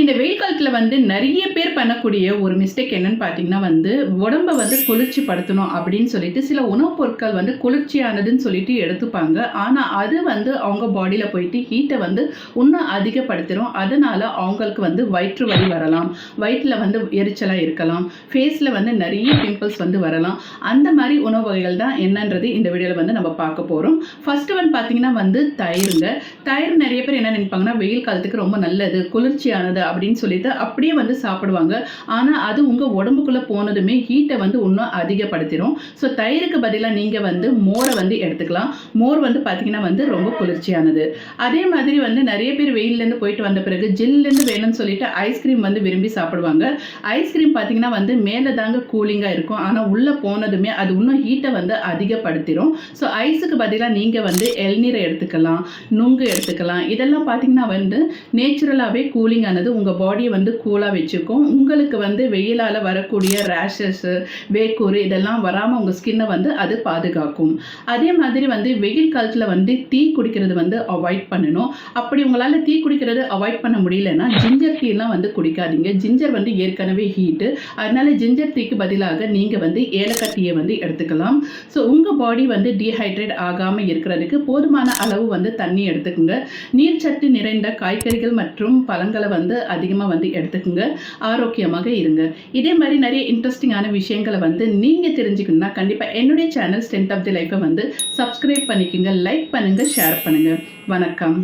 இந்த வெயில் காலத்தில் வந்து நிறைய பேர் பண்ணக்கூடிய ஒரு மிஸ்டேக் என்னன்னு பார்த்தீங்கன்னா வந்து உடம்ப வந்து குளிர்ச்சி படுத்தணும் அப்படின்னு சொல்லிட்டு சில உணவுப் பொருட்கள் வந்து குளிர்ச்சியானதுன்னு சொல்லிட்டு எடுத்துப்பாங்க. ஆனால் அது வந்து அவங்க பாடியில் போயிட்டு ஹீட்டை வந்து இன்னும் அதிகப்படுத்திடும் அதனால அவங்களுக்கு வந்து வயிற்று வலி வரலாம். வயிற்றில் வந்து எரிச்சலாக இருக்கலாம். ஃபேஸில் வந்து நிறைய பிம்பிள்ஸ் வந்து வரலாம். அந்த மாதிரி உணவு வகைகள் தான் என்னன்றது இந்த வீடியோவில் வந்து நம்ம பார்க்க போகிறோம் ஃபர்ஸ்ட் ஒன் பார்த்தீங்கன்னா வந்து தயிருங்க. தயிர் நிறைய பேர் என்ன நினைப்பாங்கன்னா வெயில் காலத்துக்கு ரொம்ப நல்லது. குளிர்ச்சியானது அப்படின்னு சொல்லிட்டு அப்படியே வந்து சாப்பிடுவாங்க. ஆனால் அது உங்கள் உடம்புக்குள்ளே போனதுமே ஹீட்டை வந்து இன்னும் அதிகப்படுத்திடும் ஸோ தயிருக்கு பதிலாக நீங்கள் வந்து மோரை வந்து எடுத்துக்கலாம். மோர் வந்து பார்த்தீங்கன்னா வந்து ரொம்ப குளிர்ச்சியானது. அதே மாதிரி வந்து நிறைய பேர் வெயிலேருந்து போயிட்டு வந்த பிறகு ஜில்லேருந்து வேணும்னு சொல்லிட்டு ஐஸ்கிரீம் வந்து விரும்பி சாப்பிடுவாங்க. ஐஸ்கிரீம் பார்த்தீங்கன்னா வந்து மேலே தாங்க கூலிங்காக இருக்கும். ஆனால் உள்ளே போனதுமே அது இன்னும் ஹீட்டை வந்து அதிகப்படுத்திடும் ஸோ ஐஸுக்கு பதிலாக நீங்கள் வந்து எள்நீரை எடுத்துக்கலாம். நுங்கு எடுத்துக்கலாம். இதெல்லாம் பார்த்தீங்கன்னா வந்து நேச்சுரலாகவே கூலிங் ஆனது உங்கள் பாடியை வந்து கூலாக வச்சுக்கும். உங்களுக்கு வந்து வெயிலால் வரக்கூடிய ரேஷஸ்ஸு வேக்கூறு இதெல்லாம் வராமல் உங்கள் ஸ்கின்னை வந்து அது பாதுகாக்கும். அதே மாதிரி வந்து வெயில் காலத்தில் வந்து டீ குடிக்கிறது வந்து அவாய்ட் பண்ணணும். அப்படி உங்களால் டீ குடிக்கிறது அவாய்ட் பண்ண முடியலன்னா ஜிஞ்சர் டீலாம் வந்து குடிக்காதீங்க. ஜிஞ்சர் வந்து ஏற்கனவே ஹீட்டு அதனால ஜிஞ்சர் டீக்கு பதிலாக நீங்கள் வந்து ஏலக்காய் டீயை வந்து எடுத்துக்கலாம். ஸோ உங்கள் பாடி வந்து டீஹைட்ரேட் ஆகாமல் இருக்கிறதுக்கு போதுமான அளவு வந்து தண்ணி எடுத்துக்கோங்க. நீர்ச்சத்து நிறைந்த காய்கறிகள் மற்றும் பழங்களை வந்து அதிகமாக வந்து எடுத்துக்கோங்க. ஆரோக்கியமாக இருங்க. இதே மாதிரி நிறைய இன்ட்ரெஸ்டிங்கான விஷயங்களை வந்து நீங்கள் தெரிஞ்சுக்கணும்னா கண்டிப்பாக என்னுடைய சேனல் ஸ்ட்ரென்த் ஆஃப் தி லைஃப்பை வந்து சப்ஸ்கிரைப் பண்ணிக்கோங்க லைக் பண்ணுங்கள் ஷேர் பண்ணுங்கள் வணக்கம்.